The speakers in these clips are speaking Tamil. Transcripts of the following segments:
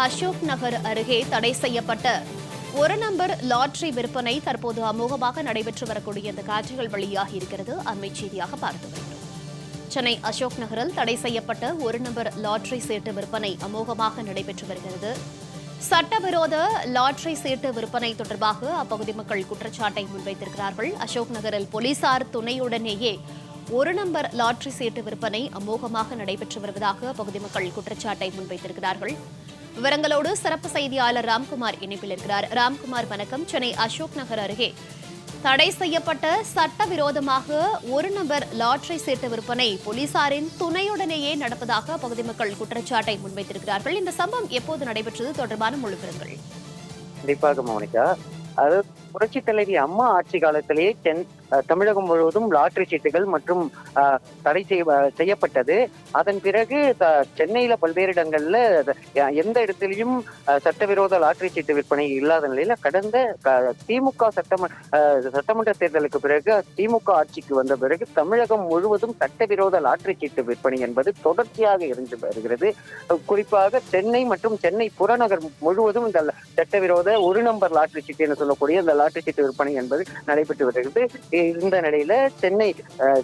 அசோக் நகர் அருகே தடை செய்யப்பட்ட. ஒரு நம்பர் லாட்ரி விற்பனை தற்போது அமோகமாக நடைபெற்று வரக்கூடிய இந்த காட்சிகள் வெளியாகி இருக்கிறது. அண்மை செய்தியாக பார்த்து வருகிறோம். சென்னை அசோக் நகரில் தடை செய்யப்பட்ட ஒரு நம்பர் லாட்ரி சீட்டு விற்பனை அமோகமாக நடைபெற்று வருகிறது. சட்டவிரோத லாட்ரி சீட்டு விற்பனை தொடர்பாக அப்பகுதி மக்கள் குற்றச்சாட்டை முன்வைத்திருக்கிறார்கள். அசோக் நகரில் போலீசார் துணையுடனேயே ஒரு நம்பர் லாட்ரி சீட்டு விற்பனை அமோகமாக நடைபெற்று வருவதாக அப்பகுதி மக்கள் குற்றச்சாட்டை முன்வைத்திருக்கிறார்கள். விவரங்களோடு சிறப்பு செய்தியாளர் ராம்குமார் இணைப்பில் இருக்கிறார். ராம்குமார் வணக்கம். சென்னை அசோக் நகர் அருகே தடை செய்யப்பட்ட சட்டவிரோதமாக ஒரு நபர் லாட்டரி சீட்டு விற்பனை போலீசாரின் துணையுடனேயே நடப்பதாக அப்பகுதி மக்கள் குற்றச்சாட்டை முன்வைத்திருக்கிறார்கள். இந்த சம்பவம் எப்போது நடைபெற்றது? தொடர்பான முழு விவரங்கள். கண்டிப்பாக மோனிகா. அது புரட்சி தலைவி அம்மா ஆட்சி காலத்திலேயே சென் தமிழகம் முழுவதும் லாட்டரி சீட்டுகள் மற்றும் தடை செய்ய செய்யப்பட்டது. அதன் பிறகு சென்னையில பல்வேறு இடங்கள்ல எந்த இடத்திலையும் சட்டவிரோத லாட்டரி சீட்டு விற்பனை இல்லாத நிலையில கடந்த திமுக சட்டம சட்டமன்ற தேர்தலுக்கு பிறகு திமுக ஆட்சிக்கு வந்த பிறகு தமிழகம் முழுவதும் சட்டவிரோத லாட்டரி சீட்டு விற்பனை என்பது தொடர்ச்சியாக இருந்து வருகிறது. குறிப்பாக சென்னை மற்றும் சென்னை புறநகர் முழுவதும் இந்த சட்டவிரோத ஒரு நம்பர் லாட்டரி சீட்டு என்று சொல்லக்கூடிய இந்த லாட்டரி சீட்டு விற்பனை என்பது நடைபெற்று வருகிறது. இந்த நிலையில சென்னை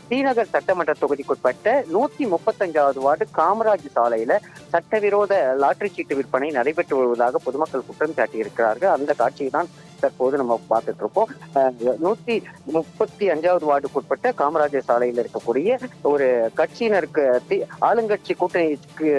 ஸ்ரீநகர் சட்டமன்ற தொகுதிக்குட்பட்ட நூத்தி முப்பத்தஞ்சாவது வார்டு காமராஜ் சாலையில சட்டவிரோத லாட்டரி சீட்டு விற்பனை நடைபெற்று வருவதாக பொதுமக்கள் குற்றம் சாட்டியிருக்கிறார்கள். அந்த காட்சியை தான் தற்போது நம்ம பார்த்துட்டு இருக்கோம் நூத்தி முப்பத்தி அஞ்சாவது வார்டுக்கு உட்பட்ட காமராஜர் சாலையில் இருக்கக்கூடிய ஒரு கட்சியினருக்கு ஆளுங்கட்சி கூட்டணிக்கு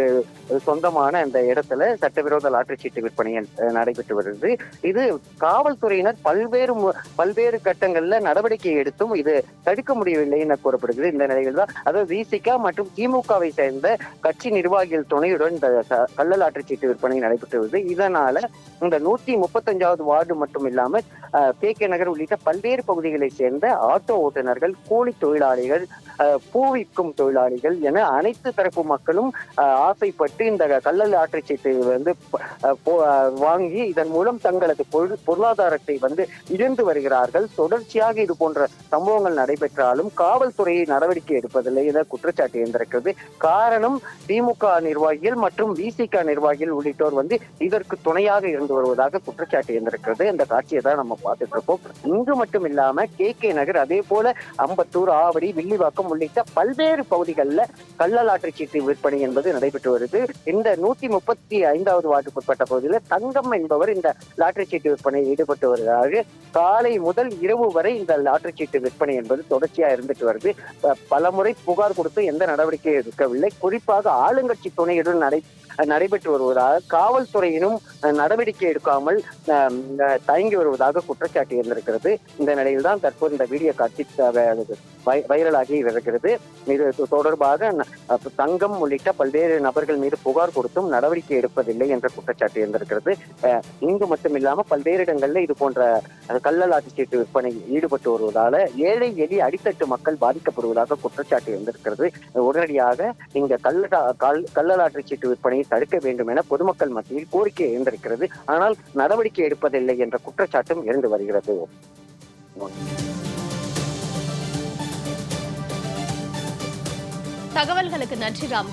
சொந்தமான அந்த இடத்துல சட்டவிரோத லாட்டரி சீட்டு விற்பனை நடைபெற்று வருகிறது இது காவல்துறையினர் பல்வேறு பல்வேறு கட்டங்கள்ல நடவடிக்கை எடுத்தும் இது தடுக்க முடியவில்லை என கூறப்படுகிறது. இந்த நிலையில் தான் அதாவது விசிகா மற்றும் திமுகவை சேர்ந்த கட்சி நிர்வாகிகள் துணையுடன் இந்த கள்ள லாட்டரி சீட்டு விற்பனை நடைபெற்று வருது. இதனால இந்த நூத்தி முப்பத்தஞ்சாவது வார்டு மற்றும் மட்டும் இல்லாமல் கே கே நகர் உள்ளிட்ட பல்வேறு பகுதிகளை சேர்ந்த ஆட்டோ ஓட்டுநர்கள் கூலி தொழிலாளிகள் பூவிக்கும் பூ விற்கும் தொழிலாளிகள் என அனைத்து தரப்பு மக்களும் ஆசைப்பட்டு இந்த கல்லல் லாட்டரி வந்து வாங்கி இதன் மூலம் தங்களது பொருளாதாரத்தை வந்து இழந்து வருகிறார்கள். தொடர்ச்சியாக இது போன்ற சம்பவங்கள் நடைபெற்றாலும் காவல்துறையை நடவடிக்கை எடுப்பதில்லை என குற்றச்சாட்டு இருந்திருக்கிறது காரணம் திமுக நிர்வாகிகள் மற்றும் விசிக நிர்வாகிகள் உள்ளிட்டோர் வந்து இதற்கு துணையாக இருந்து வருவதாக குற்றச்சாட்டு இருந்திருக்கிறது இந்த காட்சியை தான் நம்ம பார்த்துட்டு இருக்கோம். இங்கு மட்டும் இல்லாம கே கே நகர் அதே போல அம்பத்தூர் ஆவடி வில்லிவாக்கம் உள்ளிட்ட பல்வேறு பகுதிகளில் கள்ள சீட்டு விற்பனை என்பது நடைபெற்று வருது. இந்த நூத்தி முப்பத்தி ஐந்தாவது வார்டுக்குட்பட்ட பகுதியில் தங்கம் என்பவர் இந்த லாட்டரி சீட்டு விற்பனையில் ஈடுபட்டு வருகிறார். காலை முதல் இரவு வரை இந்த லாட்டரி சீட்டு விற்பனை என்பது தொடர்ச்சியா இருந்துட்டு வருது. பலமுறை புகார் கொடுத்து எந்த நடவடிக்கையும் எடுக்கவில்லை. குறிப்பாக ஆளுங்கட்சி துணையுடன் நடை நடைபெற்று வருவதாக காவல்துறையினும் நடவடிக்கை எடுக்காமல் தயங்கி வருவதாக குற்றச்சாட்டு இருந்திருக்கிறது. இந்த நிலையில் தான் தற்போது இந்த வீடியோ காட்சி வை- வைரலாகி வருகிறது. இது தொடர்பாக தங்கம் உள்ளிட்ட பல்வேறு நபர்கள் மீது புகார் கொடுத்தும் நடவடிக்கை எடுப்பதில்லை என்ற குற்றச்சாட்டு இருந்திருக்கிறது. இங்கு மட்டும் இல்லாமல் பல்வேறு இடங்கள்ல இது போன்ற அஹ், சீட்டு விற்பனை ஈடுபட்டு வருவதால ஏழை எளிய அடித்தட்டு மக்கள் பாதிக்கப்படுவதாக குற்றச்சாட்டு இருந்திருக்கிறது. உடனடியாக இந்த கள்ள கல்- சீட்டு விற்பனை தடுக்க வேண்டும் என பொதுமக்கள் மத்தியில் கோரிக்கை எழுந்திருக்கிறது. ஆனால் நடவடிக்கை எடுப்பதில்லை என்ற குற்றச்சாட்டும் எழுந்து வருகிறது. தகவல்களுக்கு நன்றி ராம்.